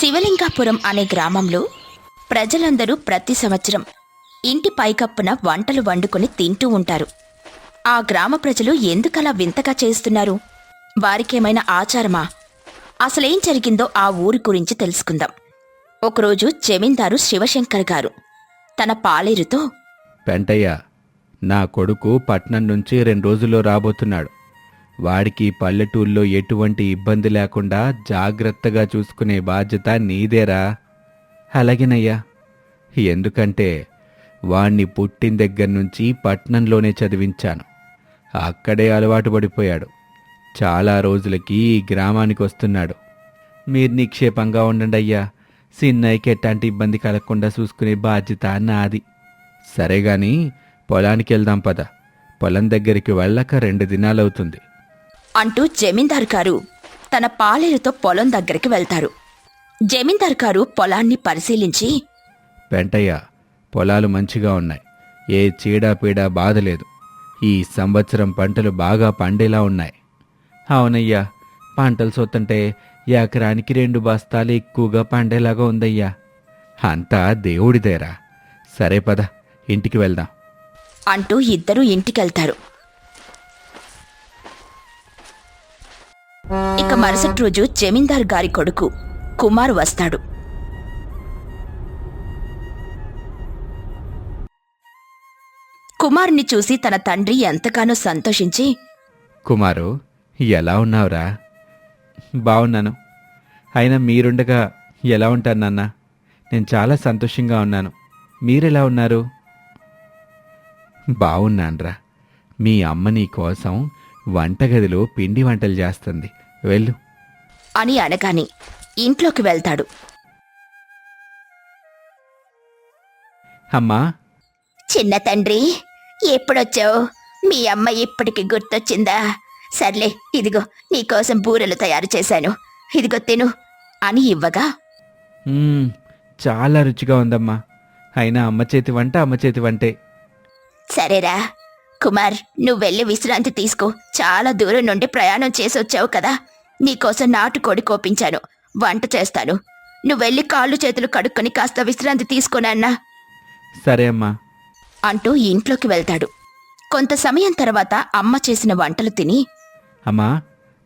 శివలింగాపురం అనే గ్రామంలో ప్రజలందరూ ప్రతి సంవత్సరం ఇంటి పైకప్పున వంటలు వండుకొని తింటూ ఉంటారు. ఆ గ్రామ ప్రజలు ఎందుకలా వింతగా చేస్తున్నారు? వారికేమైనా ఆచారమా? అసలేం జరిగిందో ఆ ఊరి గురించి తెలుసుకుందాం. ఒకరోజు జమీందారు శివశంకర్ గారు తన పాలేరుతో పెంటయ్య నా కొడుకు పట్నం నుంచి రెండు రోజుల్లో రాబోతున్నాడు. వాడికి పల్లెటూళ్ళలో ఎటువంటి ఇబ్బంది లేకుండా జాగ్రత్తగా చూసుకునే బాధ్యత నీదేరా? అలాగేనయ్యా. ఎందుకంటే వాణ్ణి పుట్టిన దగ్గర నుంచి పట్నంలోనే చదివించాను. అక్కడే అలవాటు పడిపోయాడు. చాలా రోజులకి ఈ గ్రామానికి వస్తున్నాడు. మీరు నిక్షేపంగా ఉండండి అయ్యా సిన్నయ్యకి ఎట్లాంటి ఇబ్బంది కలగకుండా చూసుకునే బాధ్యత నాది. సరే గాని పొలానికి వెళ్దాం పద. పొలం దగ్గరికి వెళ్ళక రెండు దినాలవుతుంది. అంటూ జమీందార్ గారు తన పాలేరుతో పొలం దగ్గరికి వెళ్తారు. జమీందార్ గారు పొలాన్ని పరిశీలించి పెంటయ్య పొలాలు మంచిగా ఉన్నాయి. ఏ చీడపీడ బాధ లేదు. ఈ సంవత్సరం పంటలు బాగా పండేలా ఉన్నాయి. అవునయ్యా పంటలు సొత్తంటే ఎకరానికి రెండు బస్తాలు ఎక్కువగా పండేలాగా ఉందయ్యా. అంతా దేవుడిదేరా. సరే పద ఇంటికి వెళ్దాం. అంటూ ఇద్దరూ ఇంటికెళ్తారు. ఇక మరుసటి రోజు జమీందార్ గారి కొడుకు కుమార్ వస్తాడు. కుమార్ని చూసి తన తండ్రి ఎంతగానో సంతోషించి కుమారు ఎలా ఉన్నావురా? బాగున్నాను అయినా మీరుండగా ఎలా ఉంటాను నాన్న? నేను చాలా సంతోషంగా ఉన్నాను. మీరెలా ఉన్నారు? బాగున్నాన్రా మీ అమ్మ నీ కోసం వంటగదిలో పిండి వంటలు చేస్తుంది. వెళ్ళు. అని అనగానే ఇంట్లోకి వెళ్తాడు. అమ్మా. చిన్న తండ్రి ఎప్పుడొచ్చావు? మీ అమ్మ ఇప్పటికి గుర్తొచ్చిందా? సర్లే ఇదిగో నీకోసం బూరెలు తయారు చేశాను. ఇదిగో తిను అని ఇవ్వగా. మ్మ్, చాలా రుచిగా ఉందమ్మా. అయినా అమ్మ చేతి వంట అమ్మ చేతి వంటే. సరేరా కుమార్ నువ్వు వెళ్ళి విశ్రాంతి తీసుకో. చాలా దూరం నుండి ప్రయాణం చేసి వచ్చావు కదా. నీకోసం నాటుకోడి కోపించాను. వంట చేస్తాను. నువ్వు వెళ్ళి కాళ్ళు చేతులు కడుక్కొని కాస్త విశ్రాంతి తీసుకోనన్నా సరే అమ్మా. అంటూ ఇంట్లోకి వెళ్తాడు. కొంత సమయం తర్వాత అమ్మ చేసిన వంటలు తిని అమ్మా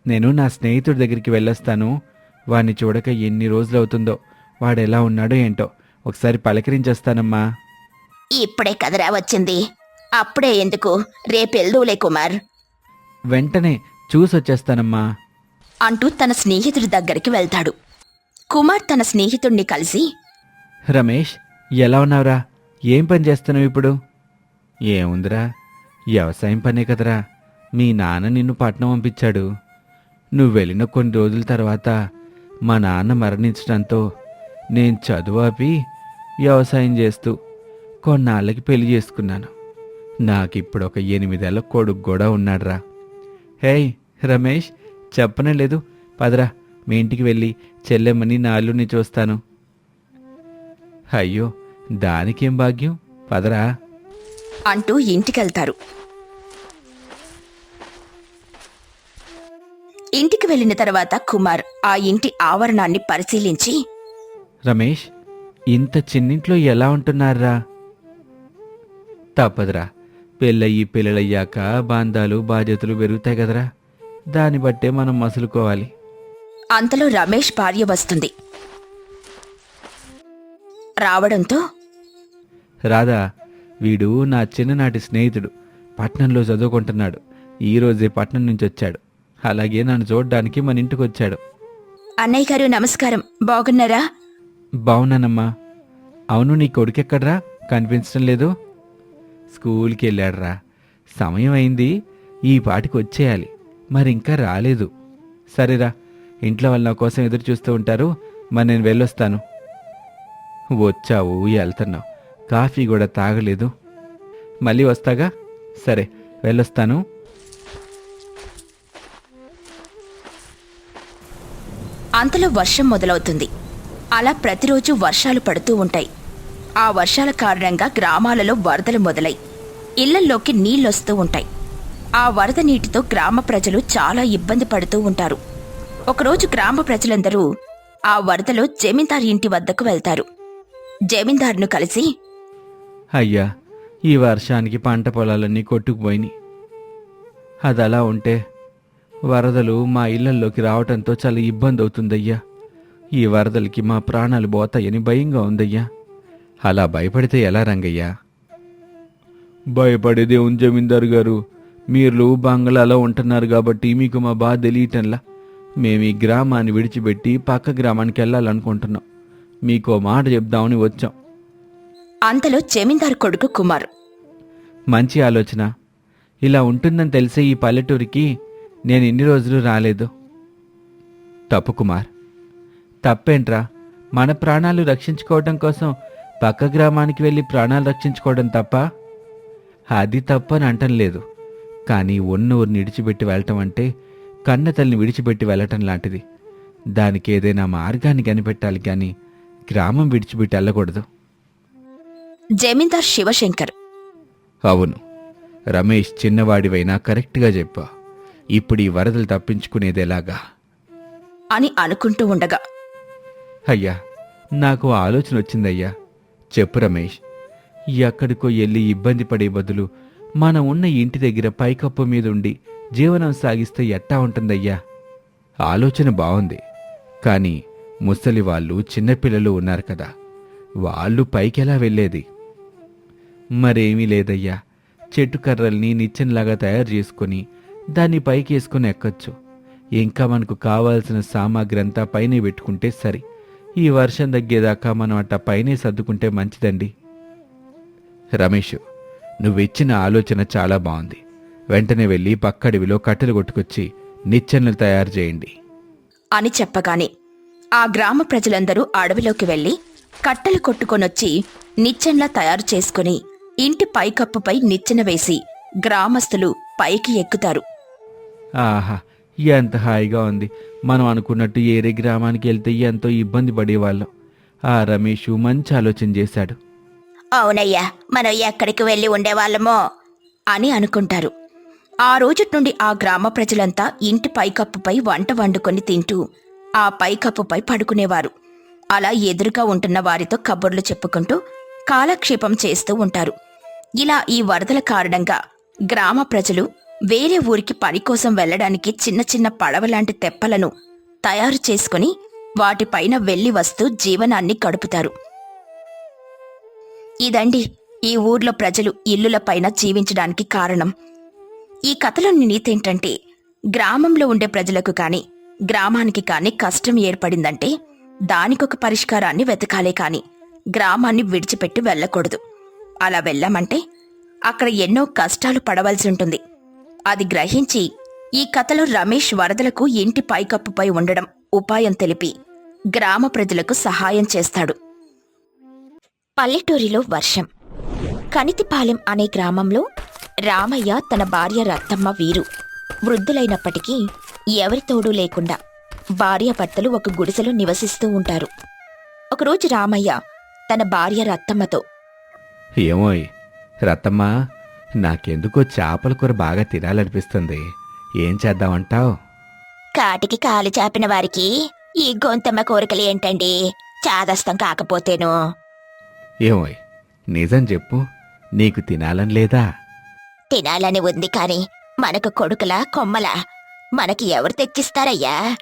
నేను నా స్నేహితుడి దగ్గరికి వెళ్ళొస్తాను. వాణ్ణి చూడక ఎన్ని రోజులు అవుతుందో వాడు ఎలా ఉన్నాడో ఏంటో ఒకసారి పలకరించేస్తానమ్మా. ఇప్పుడే కదరా వచ్చింది. అప్పుడే ఎందుకు? రేపెళ్దూలే కుమార్. వెంటనే చూసొచ్చేస్తానమ్మా. అంటూ తన స్నేహితుడి దగ్గరికి వెళ్తాడు. కుమార్ తన స్నేహితుణ్ణి కలిసి రమేష్ ఎలా ఉన్నావురా? ఏం పని చేస్తున్నావు ఇప్పుడు? ఏముందిరా? వ్యవసాయం పనే కదరా. మీ నాన్న నిన్ను పట్నం పంపించాడు. నువ్వు వెళ్ళిన కొన్ని రోజుల తర్వాత మా నాన్న మరణించడంతో నేను చదువు ఆపి వ్యవసాయం చేస్తూ కొన్నాళ్ళకి పెళ్ళి చేసుకున్నాను. నాకిప్పుడు ఒక ఎనిమిదేళ్ళ కొడుకు కూడా ఉన్నాడురా. హేయ్ రమేష్ చెప్పనే లేదు. పదరా మీ ఇంటికి వెళ్ళి చెల్లెమ్మని నా అల్లుని చూస్తాను. అయ్యో దానికేం భాగ్యం? పదరా. అంటూ ఇంటికెళ్తారు. ఇంటికి వెళ్ళిన తర్వాత కుమార్ ఆ ఇంటి ఆవరణాన్ని పరిశీలించి రమేష్ ఇంత చిన్నింట్లో ఎలా ఉంటున్నారా తప్పదురా. పెళ్ళయ్యి పిల్లలయ్యాక బాంధాలు బాధ్యతలు పెరుగుతాయి కదరా. దాన్ని బట్టే మనం మసులుకోవాలి. అంతలో రమేష్ భార్య వస్తుంది. రావడంతో? రాధా వీడు నా చిన్ననాటి స్నేహితుడు. పట్నంలో చదువుకుంటున్నాడు. ఈ రోజే పట్నం నుంచి వచ్చాడు. అలాగే నన్ను చూడడానికి మన ఇంటికి వచ్చాడు అన్నయ్య గారు నమస్కారం. బాగున్నారా? బావున్నానమ్మా అవును నీ కొడుకెక్కడ్రా? కనిపించడం లేదు. స్కూల్కి వెళ్ళాడురా సమయం అయింది ఈ పాటికి వచ్చేయాలి. మరి ఇంకా రాలేదు. సరేరా. ఇంట్లో వాళ్ళు నా కోసం ఎదురు చూస్తూ ఉంటారు. మరి నేను వెళ్ళొస్తాను. వచ్చావు వెళ్తున్నావు. కాఫీ కూడా తాగలేదు. మళ్ళీ వస్తాగా? సరే వెళ్ళొస్తాను. అంతలో వర్షం మొదలవుతుంది. అలా ప్రతిరోజు వర్షాలు పడుతూ ఉంటాయి. ఆ వర్షాల కారణంగా గ్రామాలలో వరదలు మొదలై ఇళ్ళల్లోకి నీళ్ళొస్తూ ఉంటాయి. ఆ వరద నీటితో గ్రామ ప్రజలు చాలా ఇబ్బంది పడుతూ ఉంటారు. ఒకరోజు గ్రామ ప్రజలందరూ ఆ వరదలో జమీందార్ ఇంటి వద్దకు వెళ్తారు. జమీందార్ను కలిసి అయ్యా ఈ వర్షానికి పంట పొలాలన్నీ కొట్టుకుపోయినాయి. అది అలా ఉంటే వరదలు మా ఇళ్ళల్లోకి రావటంతో చాలా ఇబ్బంది అవుతుందయ్యా ఈ వరదలకి మా ప్రాణాలు పోతాయని భయంగా ఉందయ్యా. అలా భయపడితే ఎలా రంగయ్యా? భయపడేదే ఉంది జమీందారు గారు. మీరు బంగ్లాలో ఉంటున్నారు కాబట్టి మీకు మా బాధ తెలియటంలా. మేము ఈ గ్రామాన్ని విడిచిపెట్టి పక్క గ్రామానికి వెళ్ళాలనుకుంటున్నాం. మీకు ఓ మాట చెప్దామని వచ్చాం. అంతలో జమీందార్ కొడుకు కుమార్. మంచి ఆలోచన. ఇలా ఉంటుందని తెలిసే ఈ పల్లెటూరికి నేను ఇన్ని రోజులు రాలేదు. తప్పు కుమార్. తప్పేంట్రా? మన ప్రాణాలు రక్షించుకోవడం కోసం పక్క గ్రామానికి వెళ్ళి ప్రాణాలు రక్షించుకోవడం తప్ప? అది తప్పని అంటం లేదు. కానీ ఉన్న ఊరిని విడిచిపెట్టి వెళ్ళటం అంటే కన్న తల్లిని విడిచిపెట్టి వెళ్ళటం లాంటిది. దానికి ఏదైనా మార్గాన్ని కనిపెట్టాలి కానీ గ్రామం విడిచిపెట్టి వెళ్ళకూడదు. జమీందార్ శివశంకర్. అవును. రమేష్ చిన్నవాడివైనా కరెక్ట్గా చెప్పా. ఇప్పుడు ఈ వరదలు తప్పించుకునేది ఎలాగా? అని అనుకుంటూ ఉండగా. అయ్యా నాకు ఆలోచన వచ్చిందయ్యా. చెప్పు రమేష్ ఎక్కడికో వెళ్ళి ఇబ్బంది పడే బదులు మనం ఉన్న ఇంటి దగ్గర పైకప్పు మీదుండి జీవనం సాగిస్తే ఎట్టా ఉంటుందయ్యా? ఆలోచన బాగుంది కానీ ముసలి వాళ్ళు చిన్నపిల్లలు ఉన్నారు కదా వాళ్ళు పైకెలా వెళ్ళేది? మరేమీ లేదయ్యా. చెట్టు కర్రల్ని నిచ్చెనలాగా తయారు చేసుకొని దాన్ని పైకేసుకుని ఎక్కొచ్చు. ఇంకా మనకు కావాల్సిన సామాగ్రి అంతా పైనే పెట్టుకుంటే సరి. ఈ వర్షం తగ్గేదాకా మనం అట్ట పైనే సర్దుకుంటే మంచిదండి. రమేష్ నువ్విచ్చిన ఆలోచన చాలా బాగుంది వెంటనే వెళ్ళి పక్కడివిలో కట్టెలు కొట్టుకొచ్చి నిచ్చెనలు తయారు చేయండి. అని చెప్పగానే ఆ గ్రామ ప్రజలందరూ అడవిలోకి వెళ్ళి కట్టెలు కొట్టుకొనొచ్చి నిచ్చెనలా తయారు చేసుకుని ఇంటి పైకప్పుపై నిచ్చెన వేసి గ్రామస్తులు పైకి ఎక్కుతారు. ఆహా ఎంత హాయిగా ఉంది. మనం అనుకున్నట్టు ఏరే గ్రామానికి వెళ్తే ఎంతో ఇబ్బంది పడేవాళ్ళం. ఆ రమేష్ మంచి ఆలోచన చేశాడు. అవునయ్యా మనం ఎక్కడికి వెళ్ళి ఉండేవాళ్ళమో అని అనుకుంటారు. ఆ రోజు నుండి ఆ గ్రామ ప్రజలంతా ఇంటి పైకప్పుపై వంట వండుకొని తింటూ ఆ పైకప్పుపై పడుకునేవారు. అలా ఎదురుగా ఉంటున్న వారితో కబుర్లు చెప్పుకుంటూ కాలక్షేపం చేస్తూ ఉంటారు. ఇలా ఈ వరదల కారణంగా గ్రామ ప్రజలు వేరే ఊరికి పని కోసం వెళ్ళడానికి చిన్న చిన్న పడవలాంటి తెప్పలను తయారు చేసుకుని వాటిపైన వెళ్ళి వస్తూ జీవనాన్ని గడుపుతారు. ఇదండి ఈ ఊర్లో ప్రజలు ఇల్లులపైన జీవించడానికి కారణం. ఈ కథలోని నీతేంటంటే గ్రామంలో ఉండే ప్రజలకు కాని గ్రామానికి కాని కష్టం ఏర్పడిందంటే దానికొక పరిష్కారాన్ని వెతకాలే కాని గ్రామాన్ని విడిచిపెట్టి వెళ్ళకూడదు. అలా వెళ్ళామంటే అక్కడ ఎన్నో కష్టాలు పడవలసి ఉంటుంది. అది గ్రహించి ఈ కథలో రమేష్ వరదలకు ఇంటి పైకప్పుపై ఉండడం ఉపాయం తెలిపి గ్రామ ప్రజలకు సహాయం చేస్తాడు. పల్లెటూరిలో వర్షం. కనితిపాలెం అనే గ్రామంలో రామయ్య తన భార్య రత్తమ్మ వీరు. వృద్ధులైనప్పటికీ ఎవరితోడూ లేకుండా భార్యాభర్తలు ఒక గుడిసెలో నివసిస్తూ ఉంటారు. ఒకరోజు రామయ్య తన భార్య రత్తమ్మతో ఏమోయ్ రత్తమ్మ నాకెందుకో చేపల కూర బాగా తినాలనిపిస్తుంది. ఏం చేద్దామంటావు? కాటికి కాలు చాపిన వారికి ఈ గొంతమ్మ కోరికలు ఏంటండి? చాదస్తం కాకపోతేను. ఏమోయ్ నిజం చెప్పు. నీకు తినాలని లేదా? తినాలని ఉంది కాని మనకు కొడుకులా కొమ్మలా? మనకి ఎవరు తెచ్చిస్తారయ్యా?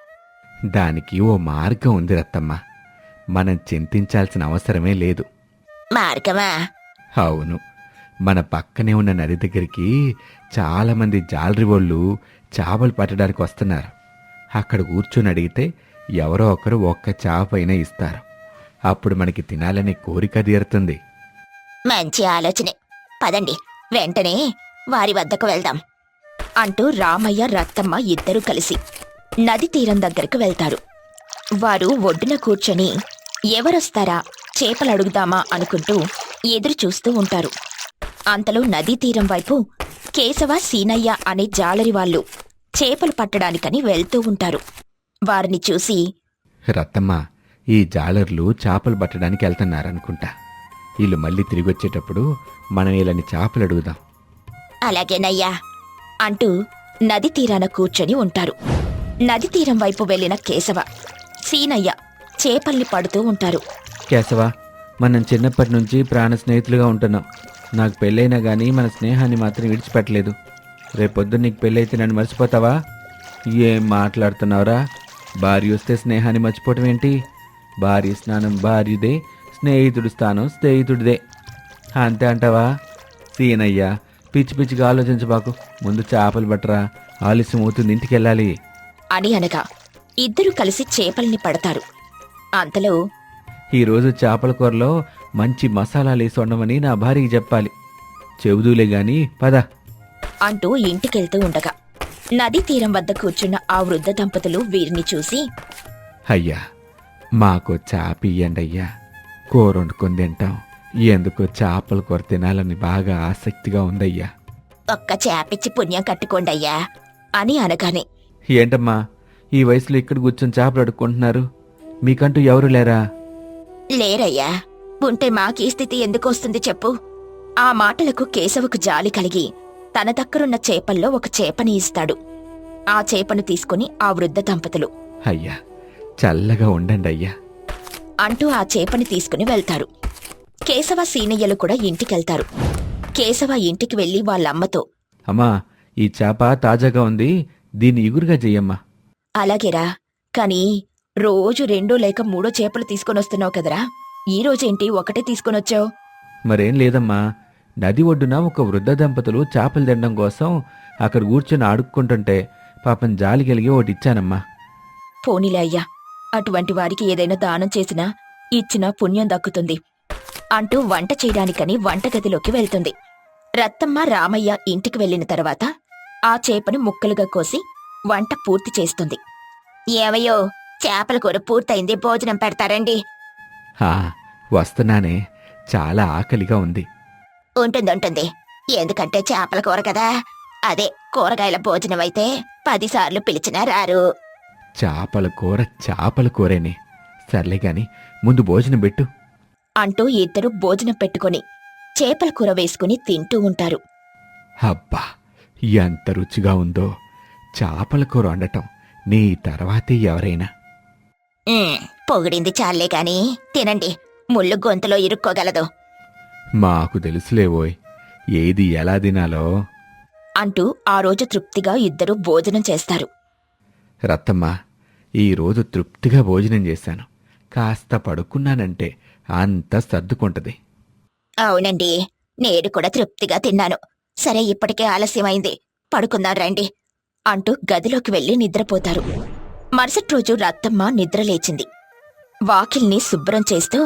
దానికి ఓ మార్గం ఉంది రత్తమ్మ. మనం చింతించాల్సిన అవసరమే లేదు. మార్గమా? అవును. మన పక్కనే ఉన్న నది దగ్గరికి చాలామంది జాలరి వాళ్ళు చేపలు పట్టడానికి వస్తున్నారు. అక్కడ కూర్చొని అడిగితే ఎవరో ఒకరు ఒక్క చేప అయినా ఇస్తారు. అప్పుడు మనకి తినాలనే కోరిక తీరుతుంది. మంచి ఆలోచనే. పదండి వెంటనే వారి వద్దకు వెళ్దాం అంటూ రామయ్య రత్తమ్మ ఇద్దరూ కలిసి నది తీరం దగ్గరకు వెళ్తారు. వారు ఒడ్డున కూర్చొని ఎవరొస్తారా? చేపలు అడుగుదామా? అనుకుంటూ ఎదురు చూస్తూ ఉంటారు. అంతలో నదీ తీరం వైపు కేశవ సీనయ్య అనే జాలరి వాళ్ళు చేపలు పట్టడానికని వెళ్తూ ఉంటారు. వారిని చూసి రత్తమ్మ ఈ జాలర్లు చేపలు పట్టడానికి వెళ్తున్నారనుకుంటా. వీళ్ళు మళ్ళీ తిరిగి వచ్చేటప్పుడు మనం వీళ్ళని చేపలు అడుగుదాం. అలాగేనయ్యా అంటూ నది తీరాన కూర్చొని ఉంటారు. నది తీరం వైపు వెళ్ళిన కేశవ సీనయ్య చేపల్ని పడుతూ ఉంటారు. కేశవ మనం చిన్నప్పటి నుంచి ప్రాణ స్నేహితులుగా ఉంటున్నాం. నాకు పెళ్ళైనా కానీ మన స్నేహాన్ని మాత్రం విడిచిపెట్టలేదు. రేపొద్దు నీకు పెళ్ళైతే నన్ను మర్చిపోతావా? ఏం మాట్లాడుతున్నావురా? భార్య వస్తే స్నేహాన్ని మర్చిపోవటం ఏంటి? భార్య స్నానం భార్యదే స్నేహితుడు స్థానం స్నేహితుడిదే. అంతే అంటావా? సీనయ్య పిచ్చి పిచ్చిగా ఆలోచించబాకు ముందు చేపలు పట్టరా ఆలస్యం అవుతుంది ఇంటికి వెళ్ళాలి. అని అనగా ఇద్దరు కలిసి చేపల్ని పడతారు. అంతలో ఈరోజు చేపల కూరలో మంచి మసాలాలు వేసి ఉండమని నా భార్యకి చెప్పాలి. చెబుదూలే గాని పద. అంటూ ఇంటికెళ్తూ ఉండగా నదీ తీరం వద్ద కూర్చున్న ఆ వృద్ధ దంపతులు వీరిని చూసి అయ్యా మాకు చేప ఇయ్యండి అయ్యా కూర వండుకొని తింటాం. ఎందుకు చేపల కూర తినాలని బాగా ఆసక్తిగా ఉందయ్యా. ఒక్క చేపిచ్చి పుణ్యం కట్టుకోండయ్యా అని అనగానే ఏంటమ్మా ఈ వయసులో ఇక్కడ కూర్చొని చేపలు అడుక్కుంటున్నారు? మీకంటూ ఎవరు లేరా? లేరయ్యా. ఉంటే మాకీ స్థితి ఎందుకు వస్తుంది చెప్పు. ఆ మాటలకు కేశవకు జాలి కలిగి తన దగ్గరున్న చేపల్లో ఒక చేపని ఇస్తాడు. ఆ చేపను తీసుకుని ఆ వృద్ధ దంపతులు. అయ్యా చల్లగా ఉండండి అయ్యా. అంటూ ఆ చేపని తీసుకుని వెళ్తారు. కేశవ సీనయ్యలు కూడా ఇంటికెళ్తారు. కేశవ ఇంటికి వెళ్ళి వాళ్ళమ్మతో అమ్మా ఈ చేప తాజాగా ఉంది దీన్ని ఇగురుగా చెయ్యమ్మా అలాగేరా కాని రోజు రెండో లేక మూడో చేపలు తీసుకొనొస్తున్నావు కదరా. ఈ రోజేంటి ఒకటే తీసుకొనొచ్చావు? మరేం లేదమ్మా. నది ఒడ్డున ఒక వృద్ధ దంపతులు చేపలు తినడం కోసం అక్కడ కూర్చొని ఆడుక్కుంటుంటే పాపం జాలి కలిగి ఒకటి ఇచ్చానమ్మా పోనీలే అయ్యా. అటువంటి వారికి ఏదైనా దానం చేసినా ఇచ్చినా పుణ్యం దక్కుతుంది. అంటూ వంట చేయడానికని వంటగదిలోకి వెళ్తుంది. రత్తమ్మ రామయ్య ఇంటికి వెళ్ళిన తర్వాత ఆ చేపను ముక్కలుగా కోసి వంట పూర్తి చేస్తుంది. ఏవయ్యో చేపల కూర పూర్తయింది భోజనం పెడతారండి. వస్తున్నానే. చాలా ఆకలిగా ఉంది. ఉంటుంది ఉంటుంది. ఎందుకంటే చేపల కూర కదా. అదే కూరగాయల భోజనం అయితే పదిసార్లు పిలిచినా రారు. చేపల కూర చేపల కూరేనే. సర్లే గాని ముందు భోజనం పెట్టు. అంటూ ఇద్దరు భోజనం పెట్టుకొని చేపల కూర వేసుకుని తింటూ ఉంటారు. అబ్బా ఎంత రుచిగా ఉందో. చేపల కూర వండటం నీ తర్వాతే ఎవరైనా. "ఉమ్, పొగిడింది చాలే గాని. తినండి. ముళ్ళు గొంతులో ఇరుక్కోగలదు. మాకు తెలుసులేవోయ్ ఏది ఎలా తినాలో. అంటూ ఆ రోజు తృప్తిగా ఇద్దరు భోజనం చేస్తారు. రత్తమ్మ ఈరోజు తృప్తిగా భోజనం చేశాను. కాస్త పడుకున్నానంటే అంత సర్దుకుంటది. అవునండి. నేను కూడా తృప్తిగా తిన్నాను. సరే ఇప్పటికే ఆలస్యమైంది. పడుకుందాం రండి. అంటూ గదిలోకి వెళ్ళి నిద్రపోతారు. మరుసటి రోజు రత్తమ్మ నిద్రలేచింది వాకిల్ని శుభ్రం చేస్తూ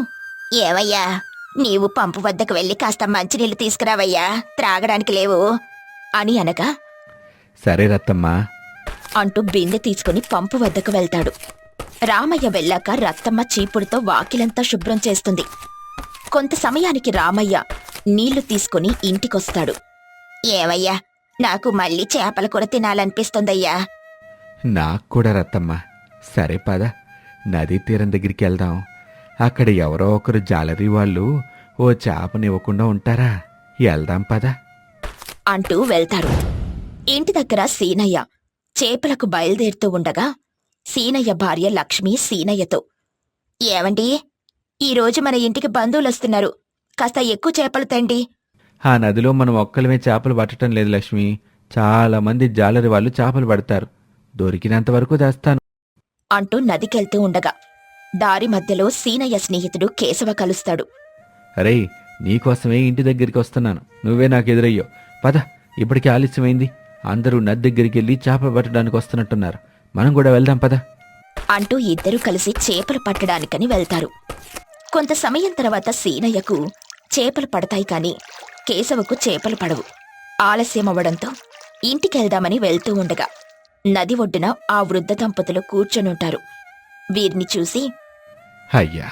ఏవయ్యా నీవు పంపు వద్దకు వెళ్ళి కాస్త మంచినీళ్ళు తీసుకురావయ్యా త్రాగడానికి లేవు అని అనగా సరే రత్తమ్మ. అంటూ బిందె తీసుకుని పంపు వద్దకు వెళ్తాడు. రామయ్య వెళ్ళాక రత్తమ్మ చీపుడుతో వాకిలంతా శుభ్రం చేస్తుంది. కొంత సమయానికి రామయ్య నీళ్ళు తీసుకుని ఇంటికొస్తాడు. ఏవయ్యా నాకు మళ్ళీ చేపల కూర తినాలనిపిస్తుందయ్యా నాకు కూడా రత్తమ్మ. సరే పద. నదీ తీరం దగ్గరికి వెళ్దాం. అక్కడ ఎవరో ఒకరు జాలరీ వాళ్ళు ఓ చేపనివ్వకుండా ఉంటారా? వెళ్దాం పద. అంటూ వెళ్తారు. ఇంటి దగ్గర సీనయ్య చేపలకు బయలుదేరుతూ ఉండగా సీనయ్య భార్య లక్ష్మి సీనయ్యతో ఏవండి? ఈరోజు మన ఇంటికి బంధువులొస్తున్నారు. కాస్త ఎక్కువ చేపలు తండి. ఆ నదిలో మనం ఒక్కలమే చేపలు పట్టడం లేదు లక్ష్మి. చాలా మంది జాలరి వాళ్ళు చేపలు పడతారు. దొరికినంత వరకు తెస్తాను. అంటూ నదికెళ్తూ ఉండగా దారి మధ్యలో సీనయ్య స్నేహితుడు కేశవ కలుస్తాడు. అరే నీకోసమే ఇంటి దగ్గరికి వస్తున్నాను. నువ్వే నాకు ఎదురయ్యో. పద ఇప్పటికే ఆలస్యమైంది. అందరూ నది దగ్గరికి వెళ్ళి చేపలు పట్టడానికి వస్తున్నట్టున్నారు. మనం కూడా వెళ్దాం పద. అంటూ ఇద్దరూ కలిసి చేపలు పట్టడానికని వెళ్తారు. కొంత సమయం తర్వాత సీనయ్యకు చేపలు పడతాయి కాని కేశవకు చేపలు పడవు. ఆలస్యమవ్వడంతో ఇంటికెళ్దామని వెళ్తూ ఉండగా నది ఒడ్డున ఆ వృద్ధ దంపతులు కూర్చొనుంటారు. వీరిని చూసి అయ్యా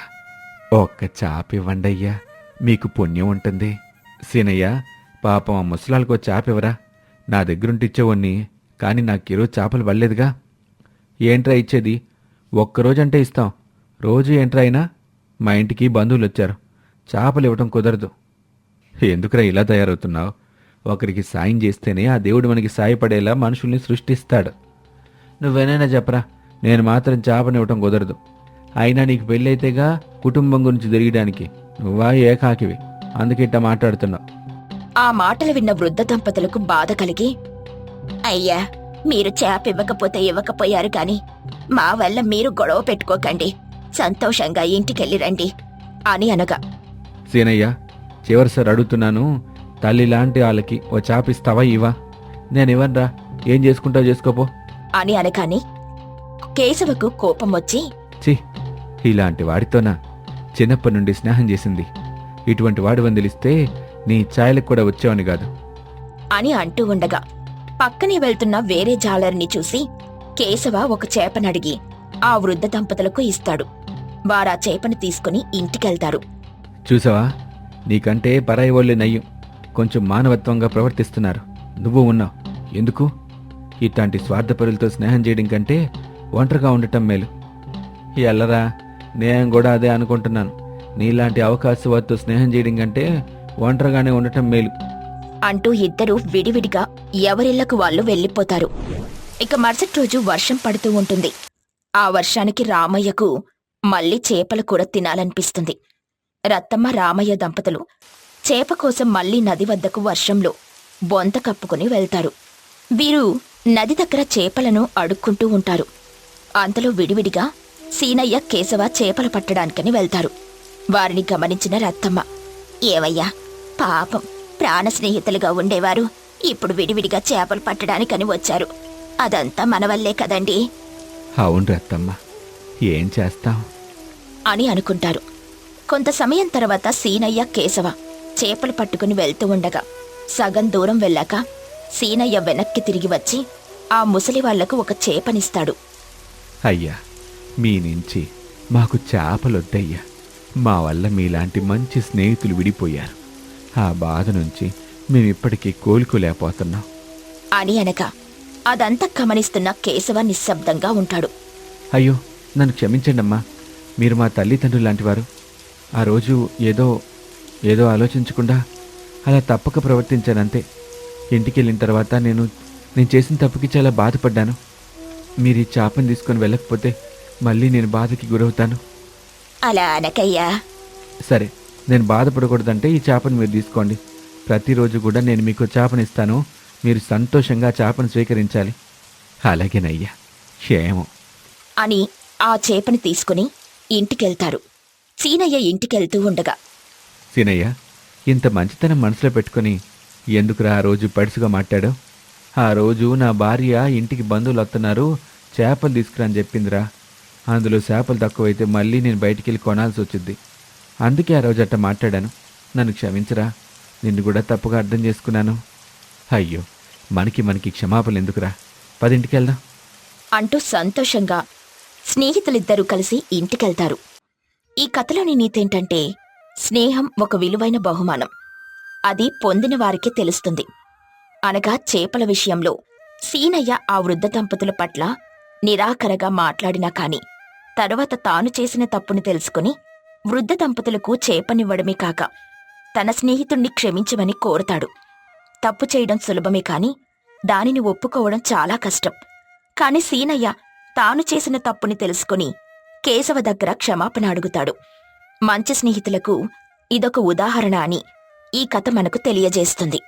ఒక్క చాప ఇవ్వండి అయ్యా మీకు పుణ్యం ఉంటుంది. సీనయ్య పాపం ఆ ముసలాళ్ళకో చాపివరా ఇవ్వరా నా దగ్గరుంటిచ్చేవాణ్ణి కానీ నాకు ఈరోజు చేపలు పడలేదుగా. ఏంట్రా ఇచ్చేది? ఒక్కరోజంటే ఇస్తాం. రోజు ఏంట్రా అయినా మా ఇంటికి బంధువులు వచ్చారు చేపలు ఇవ్వటం కుదరదు. ఎందుకురా ఇలా తయారవుతున్నావు? ఒకరికి సాయం చేస్తేనే ఆ దేవుడు మనకి సాయపడేలా మనుషుల్ని సృష్టిస్తాడు. నువ్వేనైనా చెప్పరా? నేను మాత్రం చేపనివ్వటం కుదరదు. అయినా నీకు పెళ్ళైతేగా కుటుంబం గురించి తిరగడానికి నువ్వా ఏకాకివి. అందుకే ఇట్ట మాట్లాడుతున్నావు ఆ మాటలు విన్న వృద్ధ దంపతులకు బాధ కలిగి అయ్యా మీరు చేప ఇవ్వకపోతే ఇవ్వకపోయారు కాని మా వల్ల మీరు గొడవ పెట్టుకోకండి. సంతోషంగా ఇంటికెళ్ళి రండి. అని అనగా సీనయ్య చివరిసారి అడుగుతున్నాను తల్లి లాంటి వాళ్ళకి ఓ చాపిస్తావా ఇవా నేను ఇవ్వనరా. ఏం చేసుకుంటావు చేసుకోపో. అని అనగానే కేశవకు కోపం వచ్చి ఛీ ఇలాంటి వాడితోనా? చిన్నప్పటి నుండి స్నేహం చేసింది. ఇటువంటి వాడు వందిలిస్తే నీ ఛాయలకు కూడా వచ్చేవాని కాదు. అని అంటూ ఉండగా పక్కనే వెళ్తున్న వేరే జాలరిని చూసి కేశవ ఒక చేపనడిగి ఆ వృద్ధ దంపతులకు ఇస్తాడు. వారా చేపను తీసుకుని ఇంటికెళ్తారు. చూసావా? నీకంటే పరాయి వాళ్ళే నయ్యం. కొంచెం మానవత్వంగా ప్రవర్తిస్తున్నారు. నువ్వు ఉన్నావు. ఎందుకు? ఇట్లాంటి స్వార్థపరులతో స్నేహం చేయడం కంటే ఒంటరిగా ఉండటం మేలు. ఎల్లరా నేను కూడా అదే అనుకుంటున్నాను. నీలాంటి అవకాశవాదితో స్నేహం చేయడం కంటే ఒంటరిగానే ఉండటం మేలు. అంటూ ఇద్దరూ విడివిడిగా ఎవరిళ్ళకు వాళ్ళు వెళ్ళిపోతారు. ఇక మరుసటి రోజు వర్షం పడుతూ ఉంటుంది. ఆ వర్షానికి రామయ్యకు మళ్ళీ చేపల కూర తినాలనిపిస్తుంది. రత్తమ్మ రామయ్య దంపతులు చేప కోసం మళ్ళీ నది వద్దకు వర్షంలో బొంత కప్పుకుని వెళ్తారు. వీరు నది దగ్గర చేపలను అడుక్కుంటూ ఉంటారు. అంతలో విడివిడిగా సీనయ్య కేశవ చేపలు పట్టడానికని వెళ్తారు. వారిని గమనించిన రత్తమ్మ ఏవయ్యా పాపం ప్రాణ స్నేహితులుగా ఉండేవారు. ఇప్పుడు విడివిడిగా చేపలు పట్టడానికని వచ్చారు. అదంతా మన వల్లే కదండి. అవును రత్తమ్మ ఏం చేస్తాం? అని అనుకుంటారు. కొంత సమయం తర్వాత సీనయ్య కేశవ చేపలు పట్టుకుని వెళ్తూ ఉండగా సగం దూరం వెళ్ళాక సీనయ్య వెనక్కి తిరిగి వచ్చి ఆ ముసలి వాళ్ళకు ఒక చేపనిస్తాడు. అయ్యా మీ నుంచి మాకు చేపలొద్దయ్యా. మా వల్ల మీలాంటి మంచి స్నేహితులు విడిపోయారు. ఆ బాధ నుంచి మేమిప్పటికీ కోలుకోలేకపోతున్నాం. అని అనగా అదంతా గమనిస్తున్న కేశవ నిశ్శబ్దంగా ఉంటాడు. అయ్యో నన్ను క్షమించండమ్మా. మీరు మా తల్లిదండ్రులు లాంటివారు. ఆ రోజు ఏదో ఏదో ఆలోచించకుండా అలా తప్పక ప్రవర్తించానంతే. ఇంటికి వెళ్ళిన తర్వాత నేను నేను చేసిన తప్పుకి చాలా బాధపడ్డాను. మీరు ఈ చేపను తీసుకొని వెళ్ళకపోతే మళ్ళీ నేను బాధకి గురవుతాను. అలా అనకయ్యా. సరే నేను బాధపడకూడదంటే ఈ చేపను మీరు తీసుకోండి. ప్రతిరోజు కూడా నేను మీకు చేపనిస్తాను. మీరు సంతోషంగా చేపను స్వీకరించాలి. అలాగేనయ్యా క్షేమం. అని ఆ చేపని తీసుకుని ఇంటికెళ్తారు. సీనయ్య ఇంటికెళ్తూ ఉండగా. సీనయ్య ఇంత మంచితనం మనసులో పెట్టుకుని ఎందుకురా ఆ రోజు పడుసుగా మాట్లాడావు? ఆ రోజు నా భార్య ఇంటికి బంధువులు వస్తున్నారు చేపలు తీసుకురా అని చెప్పిందిరా. అందులో చేపలు తక్కువైతే మళ్ళీ నేను బయటికి వెళ్ళి కొనాల్సి వచ్చింది. అందుకే ఆ రోజు అట్ట మాట్లాడాను. నన్ను క్షమించరా. నిన్ను కూడా తప్పుగా అర్థం చేసుకున్నాను. అయ్యో మనకి మనకి క్షమాపణలు ఎందుకురా? పదింటికి వెళ్దాం అంటూ సంతోషంగా స్నేహితులిద్దరూ కలిసి ఇంటికెళ్తారు. ఈ కథలోని నీతేంటంటే స్నేహం ఒక విలువైన బహుమానం. అది పొందిన వారికి తెలుస్తుంది. అనగా చేపల విషయంలో సీనయ్య ఆ వృద్ధ దంపతుల పట్ల నిరాకరగా మాట్లాడినా కాని తరువాత తాను చేసిన తప్పుని తెలుసుకుని వృద్ధ దంపతులకు చేపనివ్వడమే కాక తన స్నేహితుణ్ణి క్షమించమని కోరతాడు. తప్పు చేయడం సులభమే కాని దానిని ఒప్పుకోవడం చాలా కష్టం. కాని సీనయ్య తాను చేసిన తప్పుని తెలుసుకుని కేశవ దగ్గర క్షమాపణ అడుగుతాడు. మంచి స్నేహితులకు ఇదొక ఉదాహరణ అని ఈ కథ మనకు తెలియజేస్తుంది.